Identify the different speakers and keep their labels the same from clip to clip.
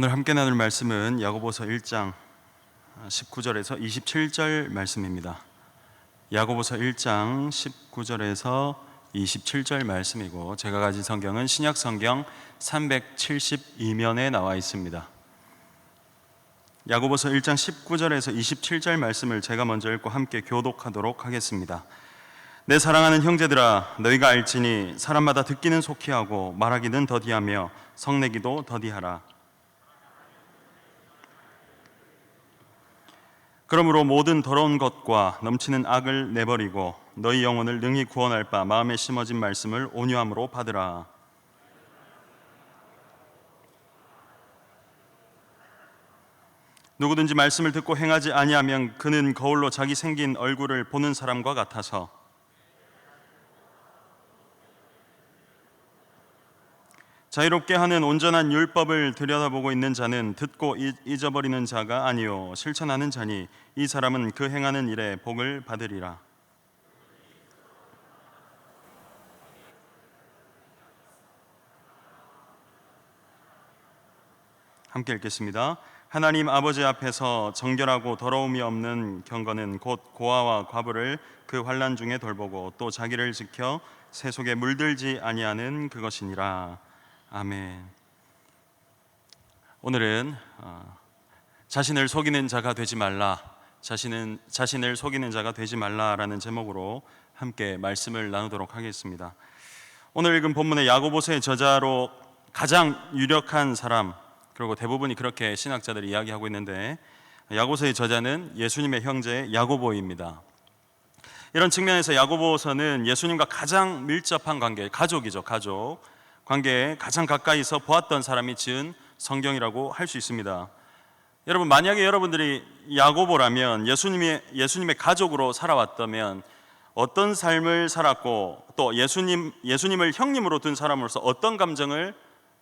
Speaker 1: 오늘 함께 나눌 말씀은 야고보서 1장 19절에서 27절 말씀입니다. 야고보서 1장 19절에서 27절 말씀이고 제가 가진 성경은 신약 성경 372면에 나와 있습니다. 야고보서 1장 19절에서 27절 말씀을 제가 먼저 읽고 함께 교독하도록 하겠습니다. 내 사랑하는 형제들아 너희가 알지니 사람마다 듣기는 속히 하고 말하기는 더디하며 성내기도 더디하라. 그러므로 모든 더러운 것과 넘치는 악을 내버리고 너희 영혼을 능히 구원할 바 마음에 심어진 말씀을 온유함으로 받으라. 누구든지 말씀을 듣고 행하지 아니하면 그는 거울로 자기 생긴 얼굴을 보는 사람과 같아서 자유롭게 하는 온전한 율법을 들여다보고 있는 자는 듣고 이- 잊어버리는 자가 아니요 실천하는 자니 이 사람은 그 행하는 일에 복을 받으리라. 함께 읽겠습니다. 하나님 아버지 앞에서 정결하고 더러움이 없는 경건은 곧 고아와 과부를 그 환란 중에 돌보고 또 자기를 지켜 새 속에 물들지 아니하는 그것이니라. 아멘. 오늘은 어, 자신을 속이는 자가 되지 말라. 자신은 자신을 속이는 자가 되지 말라라는 제목으로 함께 말씀을 나누도록 하겠습니다. 오늘 읽은 본문의 야고보서의 저자로 가장 유력한 사람 그리고 대부분이 그렇게 신학자들이 이야기하고 있는데 야고보서의 저자는 예수님의 형제 야고보입니다. 이런 측면에서 야고보서는 예수님과 가장 밀접한 관계, 가족이죠, 가족. 관계에 가장 가까이서 보았던 사람이 지은 성경이라고 할 수 있습니다. 여러분 만약에 여러분들이 야고보라면 예수님의 예수님의 가족으로 살아왔다면 어떤 삶을 살았고 또 예수님 예수님을 형님으로 둔 사람으로서 어떤 감정을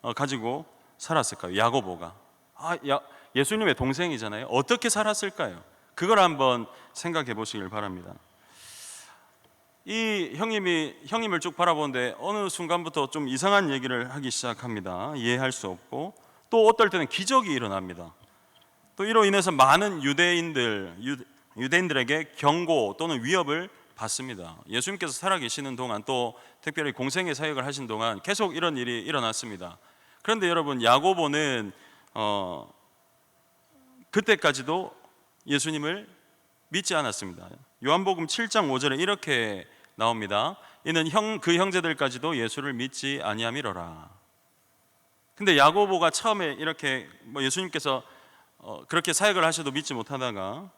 Speaker 1: 어, 가지고 살았을까요? 야고보가 아, 야, 예수님의 동생이잖아요. 어떻게 살았을까요? 그걸 한번 생각해 보시길 바랍니다. 이 형님이 형님을 쭉 바라보는데 어느 순간부터 좀 이상한 얘기를 하기 시작합니다. 이해할 수 없고 또 어떨 때는 기적이 일어납니다. 또 이로 인해서 많은 유대인들 유, 유대인들에게 경고 또는 위협을 받습니다. 예수님께서 살아계시는 동안 또 특별히 공생의 사역을 하신 동안 계속 이런 일이 일어났습니다. 그런데 여러분 야고보는 어, 그때까지도 예수님을 믿지 않았습니다. 요한복음 7장 5절에 이렇게 나옵니다. 이는 형 그 형제들까지도 예수를 믿지 아니함이로라. 근데 야고보가 처음에 이렇게 뭐 예수님께서 어, 그렇게 사역을 하셔도 믿지 못하다가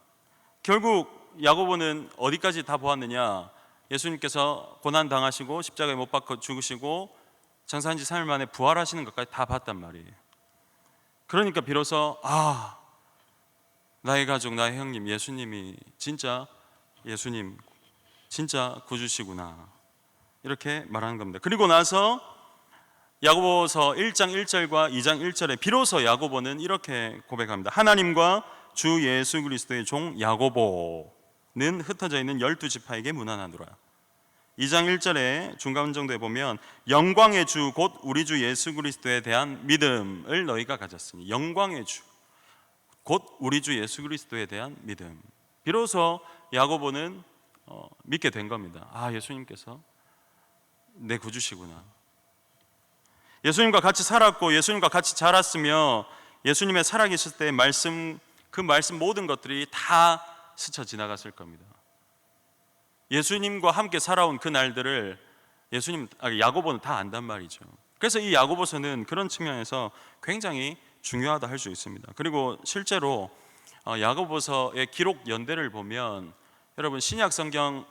Speaker 1: 결국 야고보는 어디까지 다 보았느냐? 예수님께서 고난 당하시고 십자가에 못 박혀 죽으시고 장사한 지 3일 만에 부활하시는 것까지 다 봤단 말이에요. 그러니까 비로소 아 나의 가족, 나의 형님, 예수님이 진짜 예수님, 진짜 구주시구나. 이렇게 말하는 겁니다. 그리고 나서 야고보서 1장 1절과 2장 1절에 비로소 야고보는 이렇게 고백합니다. 하나님과 주 예수 그리스도의 종 야고보는 흩어져 있는 열두 지파에게 문안하노라. 2장 1절에 중간 정도에 보면 영광의 주 곧 우리 주 예수 그리스도에 대한 믿음을 너희가 가졌으니 영광의 주 곧 우리 주 예수 그리스도에 대한 믿음. 비로소 야고보는 어, 믿게 된 겁니다. 아 예수님께서 내 구주시구나. 예수님과 같이 살았고 예수님과 같이 자랐으며 예수님의 살아계실 때 말씀 그 말씀 모든 것들이 다 스쳐 지나갔을 겁니다. 예수님과 함께 살아온 그 날들을 예수님 아, 야고보는 다 안단 말이죠. 그래서 이 야고보서는 그런 측면에서 굉장히 중요하다 할 수 있습니다. 그리고 실제로 어, 야고보서의 기록 연대를 보면 여러분 신약 성경이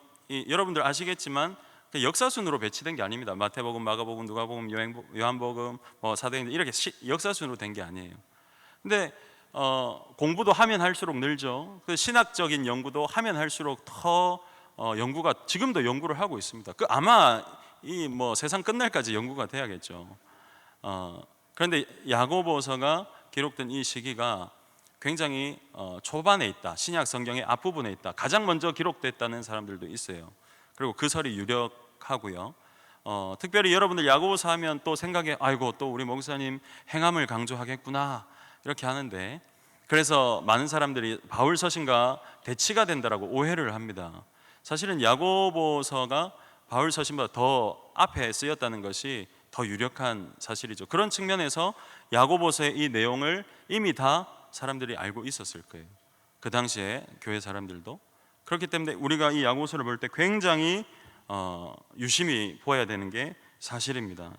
Speaker 1: 여러분들 아시겠지만 그 역사순으로 배치된 게 아닙니다. 마태복음, 마가복음, 누가복음, 요한복음, 뭐 사도행전 이렇게 시- 역사순으로 된 게 아니에요. 근데 어, 공부도 하면 할수록 늘죠. 그 신학적인 연구도 하면 할수록 더 어, 연구가 지금도 연구를 하고 있습니다. 그 아마 이 뭐 세상 끝날까지 연구가 돼야겠죠. 어, 그런데 야고보서가 기록된 이 시기가 굉장히 어, 초반에 있다. 신약 성경의 앞부분에 있다. 가장 먼저 기록됐다는 사람들도 있어요. 그리고 그 설이 유력하고요. 어, 특별히 여러분들 야고보서 하면 또 생각에 아이고 또 우리 목사님 행함을 강조하겠구나 이렇게 하는데 그래서 많은 사람들이 바울 서신과 대치가 된다라고 오해를 합니다. 사실은 야고보서가 바울 서신보다 더 앞에 쓰였다는 것이 더 유력한 사실이죠. 그런 측면에서 야고보서의 이 내용을 이미 다 사람들이 알고 있었을 거예요. 그 당시에 교회 사람들도 그렇기 때문에 우리가 이 야고보서를 볼 때 굉장히 어, 유심히 보아야 되는 게 사실입니다.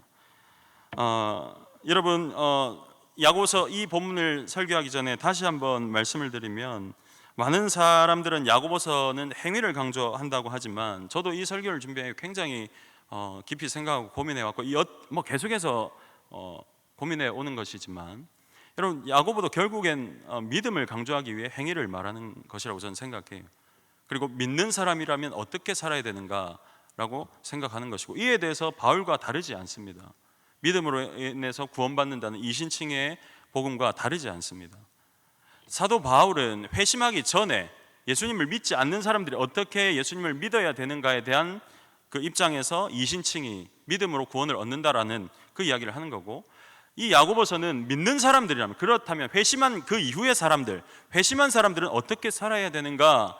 Speaker 1: 어, 여러분 어, 야고보서 이 본문을 설교하기 전에 다시 한번 말씀을 드리면 많은 사람들은 야고보서는 행위를 강조한다고 하지만 저도 이 설교를 준비해 굉장히 어, 깊이 생각하고 고민해 왔고 이 어, 뭐 계속해서 어, 고민해 오는 것이지만 여러분 야고보도 결국엔 어, 믿음을 강조하기 위해 행위를 말하는 것이라고 저는 생각해요. 그리고 믿는 사람이라면 어떻게 살아야 되는가라고 생각하는 것이고 이에 대해서 바울과 다르지 않습니다. 믿음으로 인해서 구원받는다는 이신칭의 복음과 다르지 않습니다. 사도 바울은 회심하기 전에 예수님을 믿지 않는 사람들이 어떻게 예수님을 믿어야 되는가에 대한 그 입장에서 이신칭이 믿음으로 구원을 얻는다라는 그 이야기를 하는 거고 이 야고보서는 믿는 사람들이라면 그렇다면 회심한 그 이후의 사람들 회심한 사람들은 어떻게 살아야 되는가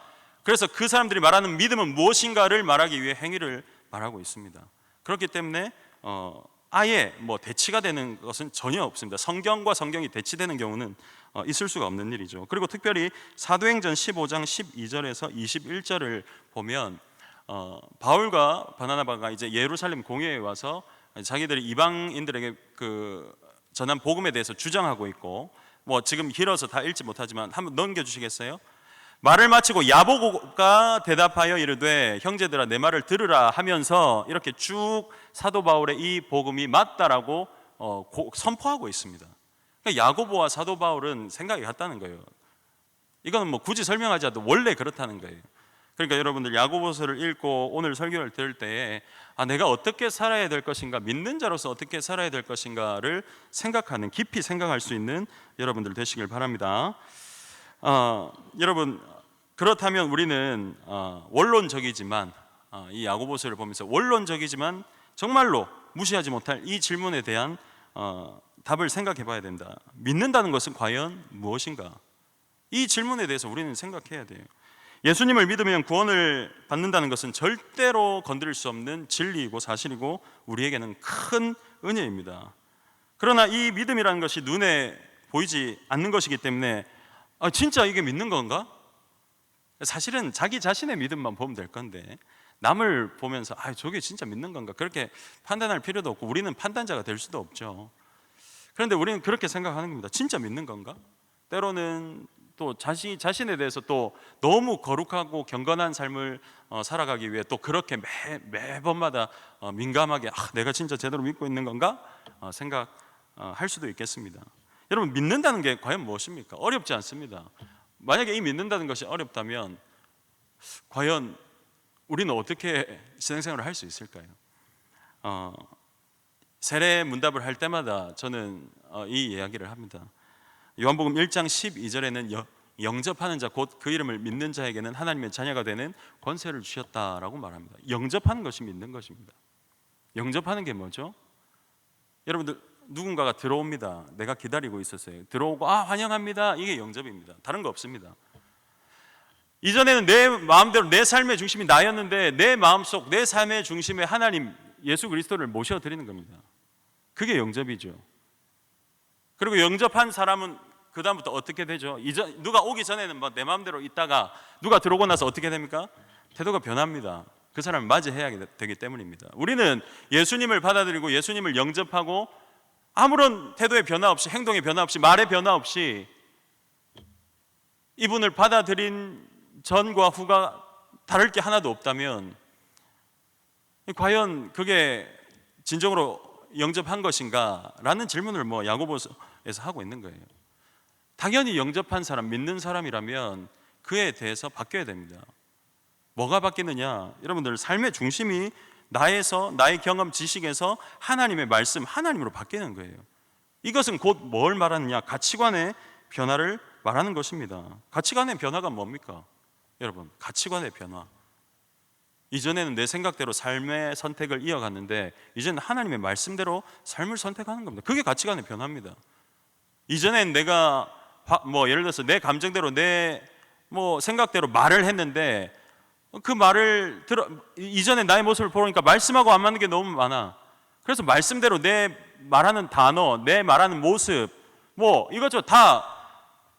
Speaker 1: 그래서 그 사람들이 말하는 믿음은 무엇인가를 말하기 위해 행위를 말하고 있습니다. 그렇기 때문에 어, 아예 뭐 대치가 되는 것은 전혀 없습니다. 성경과 성경이 대치되는 경우는 어, 있을 수가 없는 일이죠. 그리고 특별히 사도행전 15장 12절에서 21절을 보면 어, 바울과 바나나바가 이제 예루살렘 공회에 와서 자기들이 이방인들에게 그 전한 복음에 대해서 주장하고 있고 뭐 지금 길어서 다 읽지 못하지만 한번 넘겨 주시겠어요? 말을 마치고 야보고가 대답하여 이르되 형제들아 내 말을 들으라 하면서 이렇게 쭉 사도 바울의 이 복음이 맞다라고 어, 고, 선포하고 있습니다. 그러니까 야고보와 사도 바울은 생각이 같다는 거예요. 이거는 뭐 굳이 설명하지 않아도 원래 그렇다는 거예요. 그러니까 여러분들 야고보서를 읽고 오늘 설교를 들을 때에 아 내가 어떻게 살아야 될 것인가 믿는 자로서 어떻게 살아야 될 것인가를 생각하는 깊이 생각할 수 있는 여러분들 되시길 바랍니다. 어, 여러분 그렇다면 우리는 어, 원론적이지만 어, 이 야고보서를 보면서 원론적이지만 정말로 무시하지 못할 이 질문에 대한 어, 답을 생각해 봐야 된다. 믿는다는 것은 과연 무엇인가? 이 질문에 대해서 우리는 생각해야 돼요. 예수님을 믿으면 구원을 받는다는 것은 절대로 건드릴 수 없는 진리이고 사실이고 우리에게는 큰 은혜입니다. 그러나 이 믿음이라는 것이 눈에 보이지 않는 것이기 때문에 아, 진짜 이게 믿는 건가? 사실은 자기 자신의 믿음만 보면 될 건데 남을 보면서 아 저게 진짜 믿는 건가 그렇게 판단할 필요도 없고 우리는 판단자가 될 수도 없죠. 그런데 우리는 그렇게 생각하는 겁니다. 진짜 믿는 건가? 때로는 또 자신 자신에 대해서 또 너무 거룩하고 경건한 삶을 어, 살아가기 위해 또 그렇게 매 매번마다 어, 민감하게 아, 내가 진짜 제대로 믿고 있는 건가 어, 생각할 수도 있겠습니다. 여러분 믿는다는 게 과연 무엇입니까? 어렵지 않습니다. 만약에 이 믿는다는 것이 어렵다면 과연 우리는 어떻게 신앙생활을 할 수 있을까요? 어, 세례 문답을 할 때마다 저는 어, 이 이야기를 합니다. 요한복음 1장 12절에는 영접하는 자 곧 그 이름을 믿는 자에게는 하나님의 자녀가 되는 권세를 주셨다라고 말합니다. 영접하는 것이 믿는 것입니다. 영접하는 게 뭐죠? 여러분들 누군가가 들어옵니다. 내가 기다리고 있었어요. 들어오고 아 환영합니다. 이게 영접입니다. 다른 거 없습니다. 이전에는 내 마음대로 내 삶의 중심이 나였는데 내 마음속 내 삶의 중심에 하나님 예수 그리스도를 모셔 드리는 겁니다. 그게 영접이죠. 그리고 영접한 사람은 그 다음부터 어떻게 되죠? 이전 누가 오기 전에는 뭐내 마음대로 있다가 누가 들어오고 나서 어떻게 됩니까? 태도가 변합니다. 그 사람을 맞이해야 되기 때문입니다. 우리는 예수님을 받아들이고 예수님을 영접하고 아무런 태도의 변화 없이 행동의 변화 없이 말의 변화 없이 이분을 받아들인 전과 후가 다를 게 하나도 없다면 과연 그게 진정으로 영접한 것인가라는 질문을 뭐 야고보에서 하고 있는 거예요. 당연히 영접한 사람, 믿는 사람이라면 그에 대해서 바뀌어야 됩니다. 뭐가 바뀌느냐? 여러분들 삶의 중심이 나에서 나의 경험 지식에서 하나님의 말씀 하나님으로 바뀌는 거예요. 이것은 곧 뭘 말하느냐? 가치관의 변화를 말하는 것입니다. 가치관의 변화가 뭡니까? 여러분, 가치관의 변화. 이전에는 내 생각대로 삶의 선택을 이어갔는데 이제는 하나님의 말씀대로 삶을 선택하는 겁니다. 그게 가치관의 변화입니다. 이전엔 내가 화- 뭐 예를 들어서 내 감정대로 내 뭐 생각대로 말을 했는데 그 말을 들어 이전에 나의 모습을 보니까 말씀하고 안 맞는 게 너무 많아. 그래서 말씀대로 내 말하는 단어, 내 말하는 모습, 뭐 이것저것 다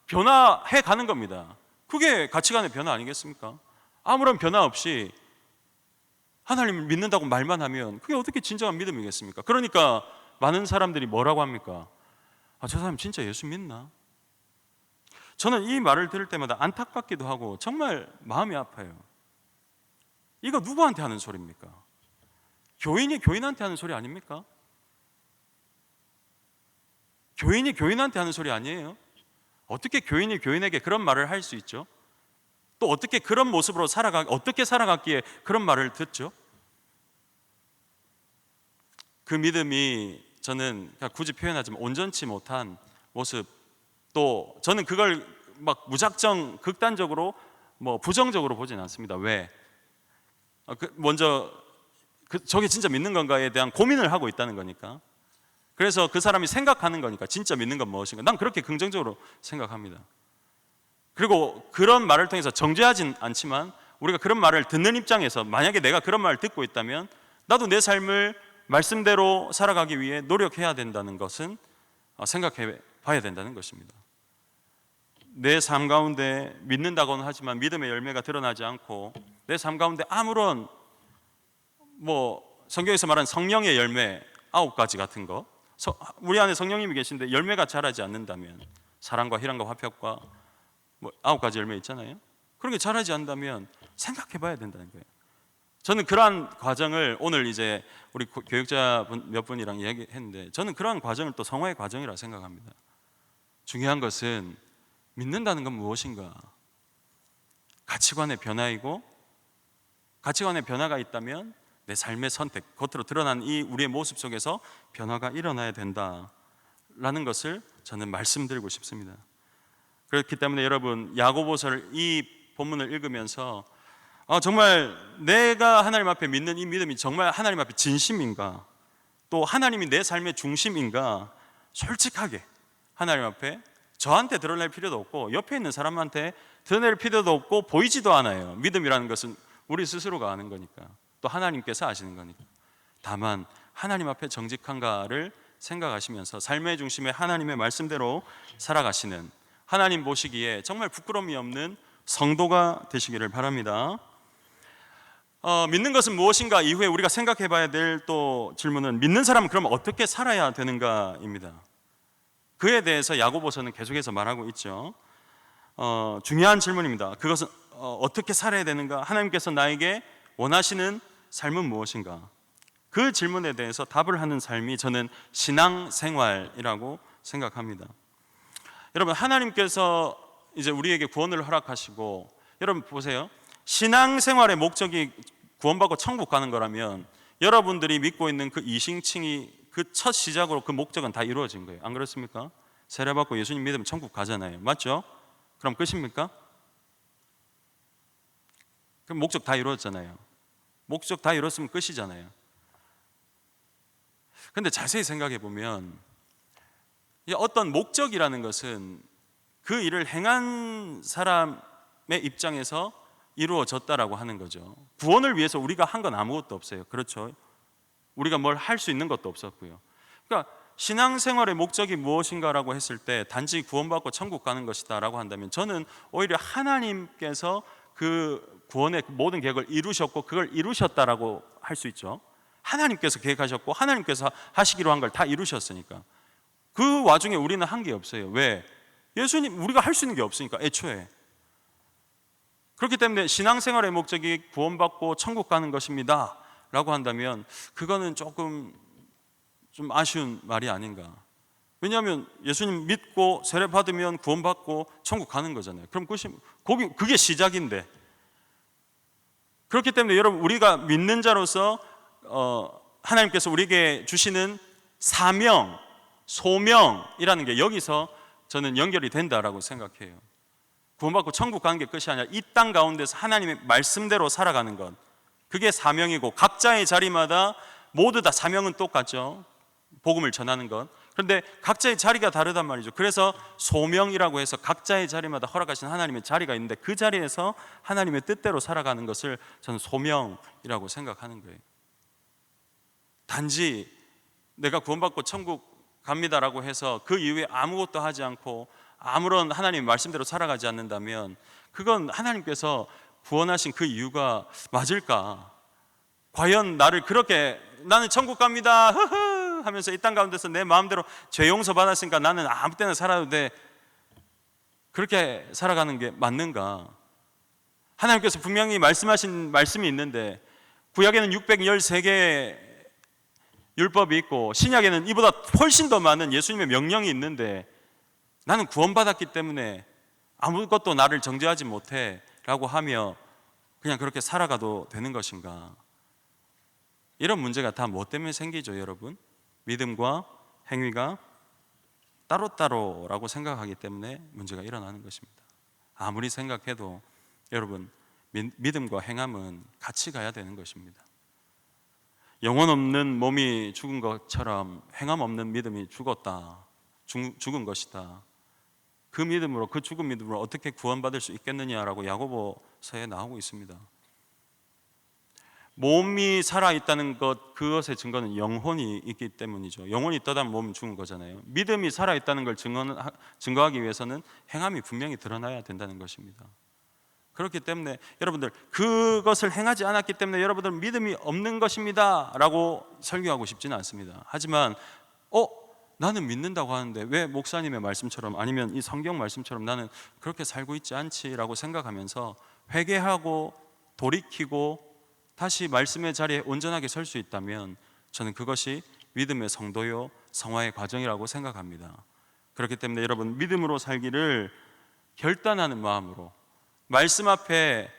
Speaker 1: 변화해 가는 겁니다. 그게 가치관의 변화 아니겠습니까? 아무런 변화 없이 하나님을 믿는다고 말만 하면 그게 어떻게 진정한 믿음이겠습니까? 그러니까 많은 사람들이 뭐라고 합니까? 아, 저 사람 진짜 예수 믿나? 저는 이 말을 들을 때마다 안타깝기도 하고 정말 마음이 아파요. 이거 누구한테 하는 소리입니까? 교인이 교인한테 하는 소리 아닙니까? 교인이 교인한테 하는 소리 아니에요? 어떻게 교인이 교인에게 그런 말을 할 수 있죠? 또 어떻게 그런 모습으로 살아가 어떻게 살아갔기에 그런 말을 듣죠? 그 믿음이 저는 그냥 굳이 표현하자면 온전치 못한 모습 또 저는 그걸 막 무작정 극단적으로 뭐 부정적으로 보진 않습니다. 왜? 어, 그 먼저 그 저게 진짜 믿는 건가에 대한 고민을 하고 있다는 거니까. 그래서 그 사람이 생각하는 거니까 진짜 믿는 건 무엇인가? 난 그렇게 긍정적으로 생각합니다. 그리고 그런 말을 통해서 정죄하진 않지만 우리가 그런 말을 듣는 입장에서 만약에 내가 그런 말을 듣고 있다면 나도 내 삶을 말씀대로 살아가기 위해 노력해야 된다는 것은 어, 생각해 봐야 된다는 것입니다. 내 삶 가운데 믿는다고는 하지만 믿음의 열매가 드러나지 않고 내 삶 가운데 아무런 뭐 성경에서 말하는 성령의 열매 아홉 가지 같은 거 서- 우리 안에 성령님이 계신데 열매가 자라지 않는다면 사랑과 희랑과 화평과 뭐 아홉 가지 열매 있잖아요. 그런 게 자라지 않는다면 생각해 봐야 된다는 거예요. 저는 그러한 과정을 오늘 이제 우리 고- 교육자 분- 몇 분이랑 이야기했는데 저는 그러한 과정을 또 성화의 과정이라 생각합니다. 중요한 것은 믿는다는 건 무엇인가? 가치관의 변화이고 가치관의 변화가 있다면 내 삶의 선택, 겉으로 드러난 이 우리의 모습 속에서 변화가 일어나야 된다라는 것을 저는 말씀드리고 싶습니다. 그렇기 때문에 여러분 야고보서를 이 본문을 읽으면서 아, 정말 내가 하나님 앞에 믿는 이 믿음이 정말 하나님 앞에 진심인가? 또 하나님이 내 삶의 중심인가? 솔직하게 하나님 앞에 저한테 드러낼 필요도 없고 옆에 있는 사람한테 드러낼 필요도 없고 보이지도 않아요. 믿음이라는 것은 우리 스스로가 아는 거니까 또 하나님께서 아시는 거니까. 다만 하나님 앞에 정직한가를 생각하시면서 삶의 중심에 하나님의 말씀대로 살아가시는 하나님 보시기에 정말 부끄러움이 없는 성도가 되시기를 바랍니다. 어, 믿는 것은 무엇인가 이후에 우리가 생각해 봐야 될 또 질문은 믿는 사람은 그럼 어떻게 살아야 되는가입니다. 그에 대해서 야고보서는 계속해서 말하고 있죠. 어, 중요한 질문입니다. 그것은 어, 떻게 살아야 되는가? 하나님께서 나에게 원하시는 삶은 무엇인가? 그 질문에 대해서 답을 하는 삶이 저는 신앙 생활이라고 생각합니다. 여러분 하나님께서 이제 우리에게 구원을 허락하시고 여러분 보세요. 신앙 생활의 목적이 구원받고 천국 가는 거라면 여러분들이 믿고 있는 그 이신칭이 그 첫 시작으로 그 목적은 다 이루어진 거예요. 안 그렇습니까? 세례 받고 예수님 믿으면 천국 가잖아요. 맞죠? 그럼 끝입니까? 그럼 목적 다 이루어졌잖아요. 목적 다 이뤘으면 끝이잖아요. 근데 자세히 생각해 보면 이 어떤 목적이라는 것은 그 일을 행한 사람의 입장에서 이루어졌다라고 하는 거죠. 구원을 위해서 우리가 한 건 아무것도 없어요. 그렇죠? 우리가 뭘 할 수 있는 것도 없었고요. 그러니까 신앙생활의 목적이 무엇인가라고 했을 때 단지 구원받고 천국 가는 것이다라고 한다면 저는 오히려 하나님께서 그 구원의 모든 계획을 이루셨고 그걸 이루셨다라고 할 수 있죠. 하나님께서 계획하셨고 하나님께서 하시기로 한 걸 다 이루셨으니까 그 와중에 우리는 한 게 없어요. 왜? 예수님 우리가 할 수 있는 게 없으니까 애초에 그렇기 때문에 신앙생활의 목적이 구원받고 천국 가는 것입니다. 라고 한다면 그거는 조금 좀 아쉬운 말이 아닌가. 왜냐하면 예수님 믿고 세례 받으면 구원받고 천국 가는 거잖아요. 그럼 그것이 그게 시작인데. 그렇기 때문에 여러분 우리가 믿는 자로서 어, 하나님께서 우리에게 주시는 사명, 소명이라는 게 여기서 저는 연결이 된다라고 생각해요. 구원받고 천국 가는 게 끝이 아니라 이 땅 가운데서 하나님의 말씀대로 살아가는 것. 그게 사명이고 각자의 자리마다 모두 다 사명은 똑같죠. 복음을 전하는 것. 그런데 각자의 자리가 다르단 말이죠. 그래서 소명이라고 해서 각자의 자리마다 허락하신 하나님의 자리가 있는데 그 자리에서 하나님의 뜻대로 살아가는 것을 저는 소명이라고 생각하는 거예요. 단지 내가 구원받고 천국 갑니다라고 해서 그 이후에 아무것도 하지 않고 아무런 하나님 말씀대로 살아가지 않는다면 그건 하나님께서 구원하신 그 이유가 맞을까? 과연 나를 그렇게 나는 천국 갑니다. 흐흐 하면서 이 땅 가운데서 내 마음대로 죄 용서 받았으니까 나는 아무 때나 살아도 돼. 그렇게 살아가는 게 맞는가? 하나님께서 분명히 말씀하신 말씀이 있는데 구약에는 613개의 율법이 있고 신약에는 이보다 훨씬 더 많은 예수님의 명령이 있는데 나는 구원받았기 때문에 아무것도 나를 정죄하지 못해 라고 하며 그냥 그렇게 살아가도 되는 것인가? 이런 문제가 다 뭐 때문에 생기죠, 여러분? 믿음과 행위가 따로따로라고 생각하기 때문에 문제가 일어나는 것입니다. 아무리 생각해도 여러분 미- 믿음과 행함은 같이 가야 되는 것입니다. 영혼 없는 몸이 죽은 것처럼 행함 없는 믿음이 죽었다. 죽, 죽은 것이다. 그 믿음으로 그 죽은 믿음으로 어떻게 구원받을 수 있겠느냐라고 야고보서에 나오고 있습니다. 몸이 살아 있다는 것 그것의 증거는 영혼이 있기 때문이죠. 영혼이 있다면 몸은 죽은 거잖아요. 믿음이 살아 있다는 걸 증거, 증거하기 위해서는 행함이 분명히 드러나야 된다는 것입니다. 그렇기 때문에 여러분들 그것을 행하지 않았기 때문에 여러분들 믿음이 없는 것입니다라고 설교하고 싶지는 않습니다. 하지만 어 나는 믿는다고 하는데 왜 목사님의 말씀처럼 아니면 이 성경 말씀처럼 나는 그렇게 살고 있지 않지라고 생각하면서 회개하고 돌이키고 다시 말씀의 자리에 온전하게 설 수 있다면 저는 그것이 믿음의 성도요 성화의 과정이라고 생각합니다. 그렇기 때문에 여러분 믿음으로 살기를 결단하는 마음으로 말씀 앞에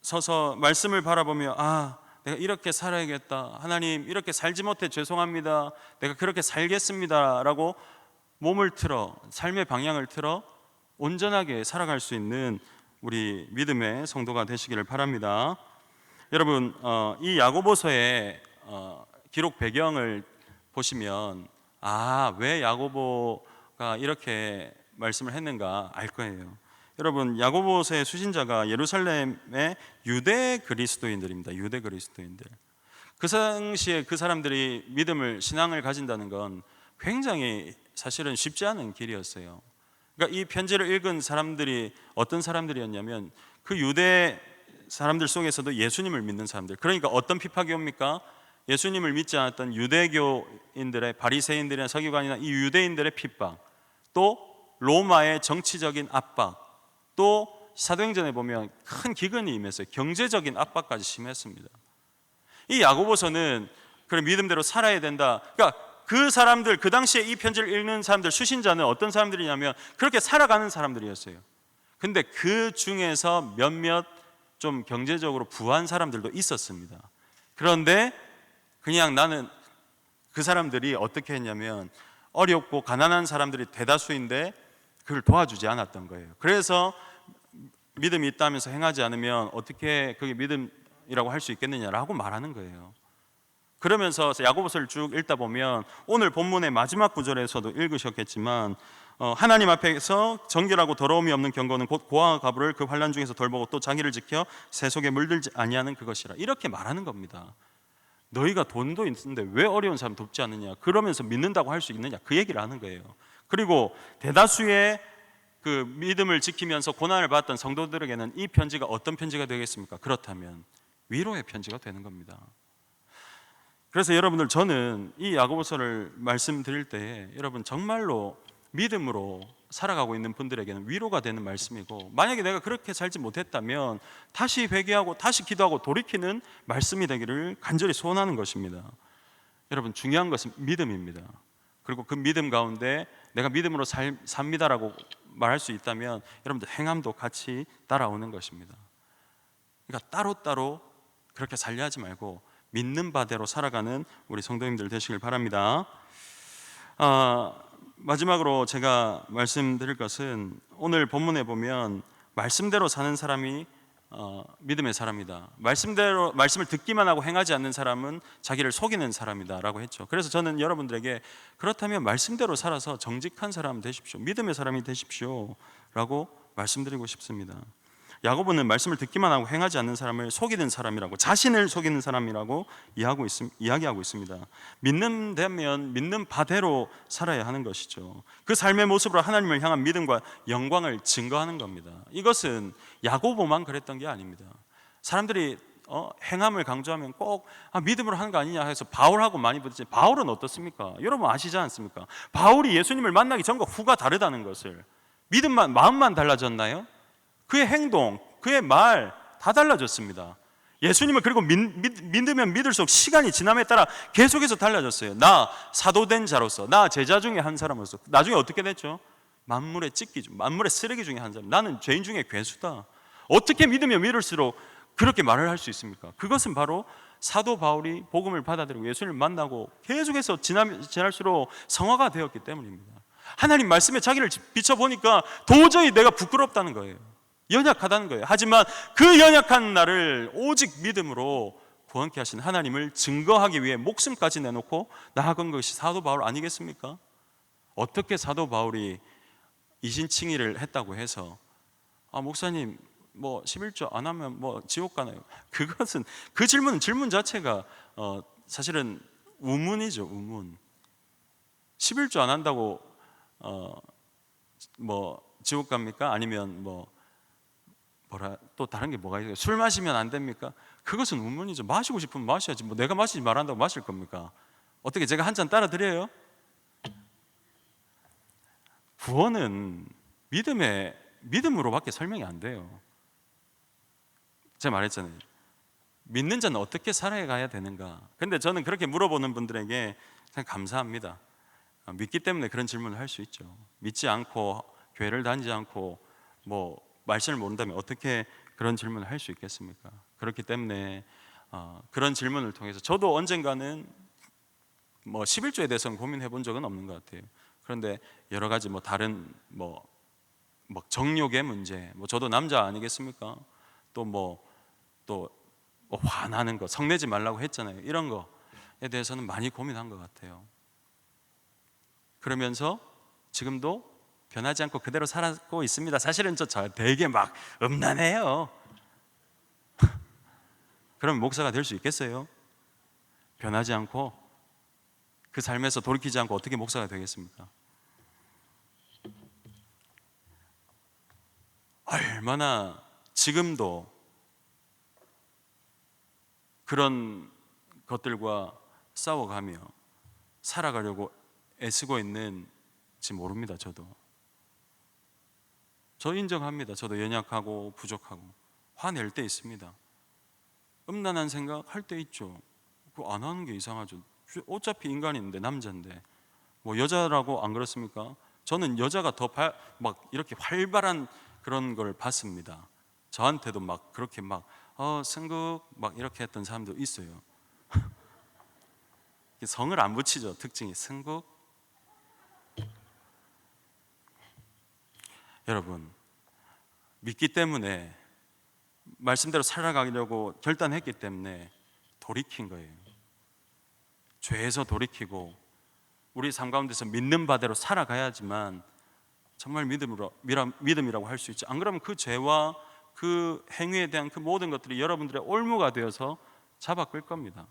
Speaker 1: 서서 말씀을 바라보며 아 내가 이렇게 살아야겠다 하나님 이렇게 살지 못해 죄송합니다 내가 그렇게 살겠습니다 라고 몸을 틀어 삶의 방향을 틀어 온전하게 살아갈 수 있는 우리 믿음의 성도가 되시기를 바랍니다. 여러분 어, 이 야고보서의 어, 기록 배경을 보시면 아 왜 야고보가 이렇게 말씀을 했는가 알 거예요. 여러분 야고보서의 수신자가 예루살렘의 유대 그리스도인들입니다. 유대 그리스도인들. 그 당시에 그 사람들이 믿음을 신앙을 가진다는 건 굉장히 사실은 쉽지 않은 길이었어요. 그러니까 이 편지를 읽은 사람들이 어떤 사람들이었냐면 그 유대 사람들 속에서도 예수님을 믿는 사람들. 그러니까 어떤 핍박이 옵니까? 예수님을 믿지 않았던 유대교인들의 바리새인들이나 서기관이나 이 유대인들의 핍박, 또 로마의 정치적인 압박, 또 사도행전에 보면 큰 기근이 임했어요. 경제적인 압박까지 심했습니다. 이 야고보서는 그래 믿음대로 살아야 된다. 그러니까 그 사람들 그 당시에 이 편지를 읽는 사람들 수신자는 어떤 사람들이냐면 그렇게 살아가는 사람들이었어요. 근데 그 중에서 몇몇 좀 경제적으로 부한 사람들도 있었습니다. 그런데 그냥 나는 그 사람들이 어떻게 했냐면 어렵고 가난한 사람들이 대다수인데 그를 도와주지 않았던 거예요. 그래서 믿음이 있다면서 행하지 않으면 어떻게 그게 믿음이라고 할 수 있겠느냐라고 말하는 거예요. 그러면서 야고보서를 쭉 읽다 보면 오늘 본문의 마지막 구절에서도 읽으셨겠지만 어, 하나님 앞에서 정결하고 더러움이 없는 경고는 곧 고아와 가부를 그 환란 중에서 돌보고 또 자기를 지켜 새 속에 물들지 아니하는 그것이라 이렇게 말하는 겁니다. 너희가 돈도 있는데 왜 어려운 사람 돕지 않느냐? 그러면서 믿는다고 할 수 있느냐? 그 얘기를 하는 거예요. 그리고 대다수의 그 믿음을 지키면서 고난을 받았던 성도들에게는 이 편지가 어떤 편지가 되겠습니까? 그렇다면 위로의 편지가 되는 겁니다. 그래서 여러분들 저는 이 야고보서를 말씀드릴 때 여러분 정말로 믿음으로 살아가고 있는 분들에게는 위로가 되는 말씀이고 만약에 내가 그렇게 살지 못했다면 다시 회개하고 다시 기도하고 돌이키는 말씀이 되기를 간절히 소원하는 것입니다. 여러분 중요한 것은 믿음입니다. 그리고 그 믿음 가운데 내가 믿음으로 살, 삽니다라고 말할 수 있다면 여러분들 행함도 같이 따라오는 것입니다. 그러니까 따로따로 그렇게 살려 하지 말고 믿는 바대로 살아가는 우리 성도님들 되시길 바랍니다. 아, 마지막으로 제가 말씀드릴 것은 오늘 본문에 보면 말씀대로 사는 사람이 어, 믿음의 사람이다. 말씀대로 말씀을 듣기만 하고 행하지 않는 사람은 자기를 속이는 사람이다라고 했죠. 그래서 저는 여러분들에게 그렇다면 말씀대로 살아서 정직한 사람 되십시오. 믿음의 사람이 되십시오라고 말씀드리고 싶습니다. 야고보는 말씀을 듣기만 하고 행하지 않는 사람을 속이는 사람이라고 자신을 속이는 사람이라고 이야기하고, 있, 이야기하고 있습니다. 믿는다면 믿는 바대로 살아야 하는 것이죠. 그 삶의 모습으로 하나님을 향한 믿음과 영광을 증거하는 겁니다. 이것은 야고보만 그랬던 게 아닙니다. 사람들이 어, 행함을 강조하면 꼭 아, 믿음으로 하는 거 아니냐 해서 바울하고 많이 부딪지. 바울은 어떻습니까? 여러분 아시지 않습니까? 바울이 예수님을 만나기 전과 후가 다르다는 것을 믿음만 마음만 달라졌나요? 그의 행동, 그의 말 다 달라졌습니다. 예수님을 그리고 믿, 믿, 믿으면 믿을수록 시간이 지남에 따라 계속해서 달라졌어요. 나 사도된 자로서, 나 제자 중에 한 사람으로서 나중에 어떻게 됐죠? 만물의 찢기 중, 만물의 쓰레기 중에 한 사람. 나는 죄인 중에 괴수다. 어떻게 믿으면 믿을수록 그렇게 말을 할 수 있습니까? 그것은 바로 사도 바울이 복음을 받아들이고 예수님을 만나고 계속해서 지날수록 성화가 되었기 때문입니다. 하나님 말씀에 자기를 비춰 보니까 도저히 내가 부끄럽다는 거예요. 연약하다는 거예요. 하지만 그 연약한 나를 오직 믿음으로 구원케 하신 하나님을 증거하기 위해 목숨까지 내놓고 나아간 것이 사도 바울 아니겠습니까? 어떻게 사도 바울이 이신칭의를 했다고 해서 아 목사님 뭐 11조 안 하면 뭐 지옥 가나요? 그것은 그 질문 질문 자체가 어 사실은 우문이죠 우문 11조 안 한다고 어 뭐 지옥 갑니까? 아니면 뭐 뭐라 또 다른 게 뭐가 있어요? 술 마시면 안 됩니까? 그것은 운문이죠. 마시고 싶으면 마셔야지. 뭐 내가 마시지 말한다고 마실 겁니까? 어떻게 제가 한 잔 따라 드려요? 구원은 믿음의 믿음으로밖에 설명이 안 돼요. 제가 말했잖아요. 믿는 자는 어떻게 살아가야 되는가? 근데 저는 그렇게 물어보는 분들에게 참 감사합니다. 아, 믿기 때문에 그런 질문을 할 수 있죠. 믿지 않고 교회를 다니지 않고 뭐 말씀을 모른다면 어떻게 그런 질문을 할 수 있겠습니까? 그렇기 때문에 어, 그런 질문을 통해서 저도 언젠가는 뭐 11조에 대해서는 고민해 본 적은 없는 것 같아요. 그런데 여러 가지 뭐 다른 뭐, 뭐 정욕의 문제, 뭐 저도 남자 아니겠습니까? 또 뭐 또 뭐 화나는 거, 성내지 말라고 했잖아요. 이런 거에 대해서는 많이 고민한 것 같아요. 그러면서 지금도 변하지 않고 그대로 살고 있습니다. 사실은 저 되게 막 음란해요. 그럼 목사가 될 수 있겠어요? 변하지 않고 그 삶에서 돌이키지 않고 어떻게 목사가 되겠습니까? 얼마나 지금도 그런 것들과 싸워가며 살아가려고 애쓰고 있는지 모릅니다. 저도. 저 인정합니다. 저도 연약하고 부족하고 화낼 때 있습니다. 음란한 생각 할 때 있죠. 그안 하는 게 이상하죠. 어차피 인간인데 남자인데 뭐 여자라고 안 그렇습니까? 저는 여자가 더 막 이렇게 활발한 그런 걸 봤습니다. 저한테도 막 그렇게 막 어, 승국 막 이렇게 했던 사람도 있어요. 성을 안 붙이죠. 특징이 승국 여러분 믿기 때문에 말씀대로 살아가려고 결단했기 때문에 돌이킨 거예요. 죄에서 돌이키고 우리 삶 가운데서 믿는 바대로 살아가야지만 정말 믿음으로 믿음이라고 할 수 있죠. 안 그러면 그 죄와 그 행위에 대한 그 모든 것들이 여러분들의 올무가 되어서 잡아 끌 겁니다.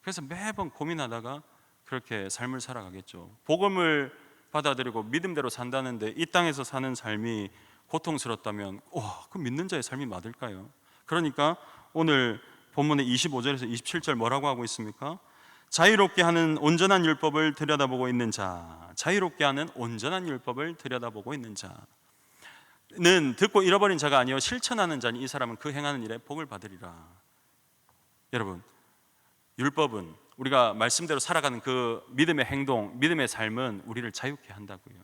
Speaker 1: 그래서 매번 고민하다가 그렇게 삶을 살아가겠죠. 복음을 받아들이고 믿음대로 산다는데 이 땅에서 사는 삶이 고통스럽다면 와, 그 믿는 자의 삶이 맞을까요? 그러니까 오늘 본문의 25절에서 27절 뭐라고 하고 있습니까? 자유롭게 하는 온전한 율법을 들여다보고 있는 자, 자유롭게 하는 온전한 율법을 들여다보고 있는 자는 듣고 잃어버린 자가 아니요 실천하는 자니 이 사람은 그 행하는 일에 복을 받으리라. 여러분, 율법은 우리가 말씀대로 살아가는 그 믿음의 행동, 믿음의 삶은 우리를 자유케 한다고요.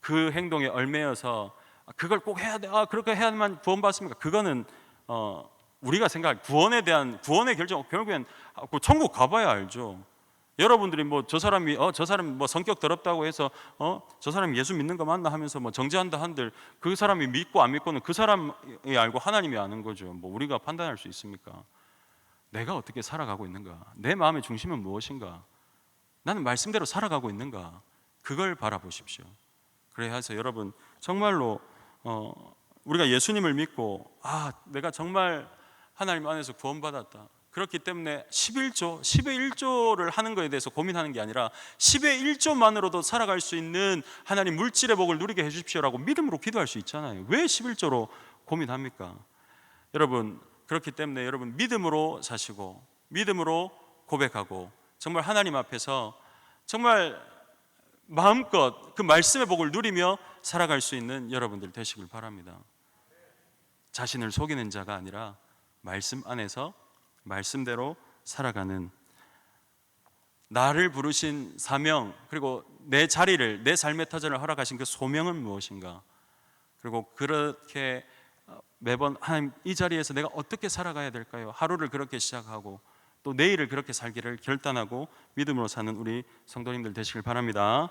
Speaker 1: 그 행동에 얼매여서 그걸 꼭 해야 돼. 아, 그렇게 해야만 구원받습니까? 그거는 어, 우리가 생각할 구원에 대한 구원의 결정 결국엔 아, 그 천국 가봐야 알죠. 여러분들이 뭐 저 사람이 어 저 사람 뭐 성격 더럽다고 해서 어 저 사람 예수 믿는 거 맞나 하면서 뭐 정죄한다 한들 그 사람이 믿고 안 믿고는 그 사람이 알고 하나님이 아는 거죠. 뭐 우리가 판단할 수 있습니까? 내가 어떻게 살아가고 있는가? 내 마음의 중심은 무엇인가? 나는 말씀대로 살아가고 있는가? 그걸 바라보십시오. 그래야 해서 여러분 정말로 어, 우리가 예수님을 믿고 아 내가 정말 하나님 안에서 구원받았다. 그렇기 때문에 11조, 10의 1조를 하는 것에 대해서 고민하는 게 아니라 10의 1조만으로도 살아갈 수 있는 하나님 물질의 복을 누리게 해 주십시오라고 믿음으로 기도할 수 있잖아요. 왜 11조로 고민합니까? 여러분 그렇기 때문에 여러분 믿음으로 사시고 믿음으로 고백하고 정말 하나님 앞에서 정말 마음껏 그 말씀의 복을 누리며 살아갈 수 있는 여러분들 되시길 바랍니다. 자신을 속이는 자가 아니라 말씀 안에서 말씀대로 살아가는 나를 부르신 사명 그리고 내 자리를 내 삶의 터전을 허락하신 그 소명은 무엇인가? 그리고 그렇게 어, 매번 하나님 이 자리에서 내가 어떻게 살아가야 될까요? 하루를 그렇게 시작하고 또 내일을 그렇게 살기를 결단하고 믿음으로 사는 우리 성도님들 되시길 바랍니다.